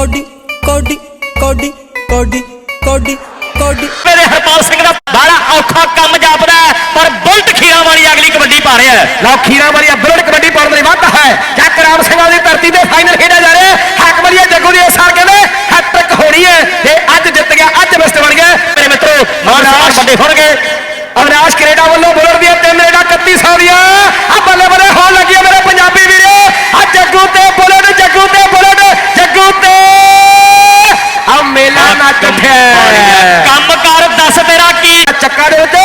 Cody ਕੋਡੀ ਕੋਡੀ ਕੋਡੀ ਕੋਡੀ ਕੋਡੀ। ਮੇਰੇ ਹਰਪਾਲ ਸਿੰਘ ਦਾ ਬੜਾ ਔਖਾ ਕੰਮ ਜਾਪਦਾ ਪਰ ਬੁਲਟ ਖੀਰਾਂ ਵਾਲੀ ਅਗਲੀ ਕਬੱਡੀ ਪਾ ਰਿਹਾ ਹੈ। ਲਓ ਖੀਰਾਂ ਵਾਲੀ ਬੁਲਟ ਕਬੱਡੀ ਪਾਉਣ ਲਈ ਵੱਧ ਹੈ। ਚੱਕ ਰਾਮ ਸਿੰਘ ਵਾਲੀ ਧਰਤੀ ਤੇ ਫਾਈਨਲ ਖੇਡਿਆ ਜਾ ਰਿਹਾ ਹੈ। ਹੱਕ ਵਾਲੀ ਜੱਗੂ ਦੀ ਇਸ ਸਾਲ ਕਹਿੰਦੇ ਹੈਟ੍ਰਿਕ ਹੋਣੀ ਹੈ। ਤੇ ਅੱਜ ਜਿੱਤ ਗਿਆ ਅੱਜ ਬਸਤ ਬਣ ਗਿਆ। ਮੇਰੇ ਮਿੱਤਰੋ ਅਵਨਾਸ਼ ਵੱਡੇ ਹੋਣਗੇ ਅਵਨਾਸ਼ ਕੈਨੇਡਾ ਵੱਲੋਂ ਬੁਲਟ ਦੀਆਂ ਤਿੰਨ ਰੇਡਾਂ 3100 ਦੀਆਂ। ਆ ਬੱਲੇ ਬੱਲੇ ਹੋਣ ਕਿੱਥੇ ਕੰਮ ਕਰ ਦੱਸ ਤੇਰਾ ਕੀ ਚੱਕਰ ਉੱਤੇ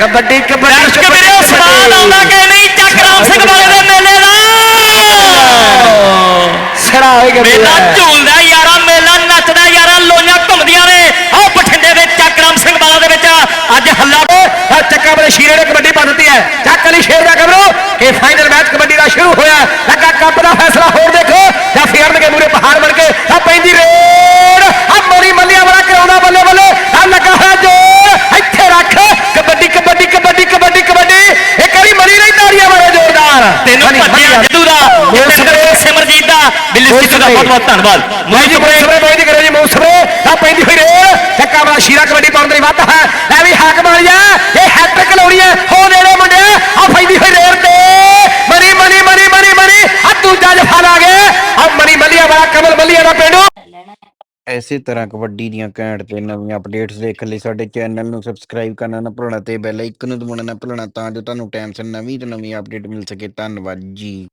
ਕਬੱਡੀ ਕਬੱਡੀ ਦਰਸ਼ਕ ਵੀਰੇ ਸਵਾਲ ਆਉਂਦਾ ਕਿ ਨਹੀਂ ਚੱਕਰਾਮ ਸਿੰਘ ਵਾਲੇ ਦੇ ਮੇਲੇ ਦਾ। ਸਿਰਾ ਹੋਈ ਗਿਆ ਮੇਲਾ ਝੂਲਦਾ ਯਾਰਾ ਮੇਲਾ ਨੱਚਦਾ ਯਾਰਾ ਲੋਈਆਂ ਘੁੰਮਦੀਆਂ ਨੇ। ਆਹ ਬਠਿੰਡੇ ਦੇ ਚੱਕਰਾਮ ਸਿੰਘ ਵਾਲਾ ਦੇ ਵਿੱਚ ਅੱਜ ਹੱਲਾ ਆ ਚੱਕਾ ਵਾਲੇ ਸ਼ੀਰੇ ਨੇ ਕਬੱਡੀ ਪਾ ਦਿੱਤੀ ਹੈ। ਚੱਕ ਵਾਲੀ ਸ਼ੇਰ ਦਾ ਕਬਰੋ ਇਹ ਫਾਈਨਲ ਮੈਚ ਕਬੱਡੀ ਦਾ ਸ਼ੁਰੂ ਹੋਇਆ ਲੱਗਾ ਕੱਪ ਦਾ ਫੈਸਲਾ ਹੋਰ ਦੇਖੋ ਜਾਂ ਫੇਰਨਗੇ ਮੂਰੇ ਪਹਾੜ ਬਣ ਕੇ ਆ ਪੈਂਦੀ ਰੇਡ ਆ ਮੋਰੀ ਮੱਲੀਆਂ ਵਾਲਾ ਕਰਾਉਂਦਾ ਬੱਲੇ ਬੱਲੇ ਆ ਲੱਗਾ ਹੋਇਆ ਜੋਰ ਇੱਥੇ ਰੱਖ ਕਬੱਡੀ ਕਬੱਡੀ ਕਬੱਡੀ ਕਬੱਡੀ ਕਬੱਡੀ ਇਹ ਕਰੀ ਮਰੀ ਨਹੀਂ ਤਾੜੀਆਂ ਮਾਰੇ ਜ਼ੋਰਦਾਰ ਤੈਨੂੰ ਭੱਜਿਆ ਜੱਦੂ ਦਾ ਤੇ ਸਿਮਰਜੀਤ ਦਾ ਬਿੱਲੀ ਸਿੱਧੂ ਦਾ ਬਹੁਤ ਬਹੁਤ ਧੰਨਵਾਦ। ਮੈਂ ਜੀ ਬੜੇ ਬੜੇ ਬੜੇ ਕਰੋ ਜੀ ਮੋਸਰੇ। ਆ ਪੈਂਦੀ ਹੋਈ ਰੇਡ ਚੱਕਾ ਵਾਲਾ ਸ਼ੀਰਾ ਕਬੱਡੀ ਪਾਉਣ ਦੇ ਲਈ ਵੱਧ ਹੈ। ਲੈ ਵੀ ਹਾਕ ਮਾਰੀਆ ਇਹ ਹੈਟ੍ਰਿਕ ਲਾਉਣੀ ਹੈ। ਹੋ ਨੇੜੇ ਮੁੰਡਿਆ ਆ ਪੈਂਦੀ ਹੋਈ ਰੇਡ ਤੇ। ਮਰੀ ਮਰੀ ਮਰੀ ਮਰੀ ਮਰੀ ਆ ਦੂਜਾ ਜਫਾ ਲਾ ਗਿਆ ਆ ਮਰੀ ਮੱਲੀਆ ਵਾਲਾ ਕਮਲ ਮੱਲੀਆ ਦਾ ਪਿੰਡੂ। ਐਸੇ ਤਰ੍ਹਾਂ ਕਬੱਡੀ ਦੀਆਂ ਘੈਂਟ ਤੇ ਨਵੀਆਂ ਅਪਡੇਟਸ ਦੇਖਣ ਲਈ ਸਾਡੇ ਚੈਨਲ ਨੂੰ ਸਬਸਕ੍ਰਾਈਬ ਕਰਨਾ ਨਾ ਭੁੱਲਣਾ ਤੇ ਬੈਲ ਆਈਕਨ ਨੂੰ ਦਬਾਉਣਾ ਨਾ ਭੁੱਲਣਾ ਤਾਂ ਜੋ ਤੁਹਾਨੂੰ ਟਾਈਮ ਸਿਰ ਨਵੀਂ ਤੋਂ ਨਵੀਂ ਅਪਡੇਟ ਮਿਲ ਸਕੇ। ਧੰਨਵਾਦ ਜੀ।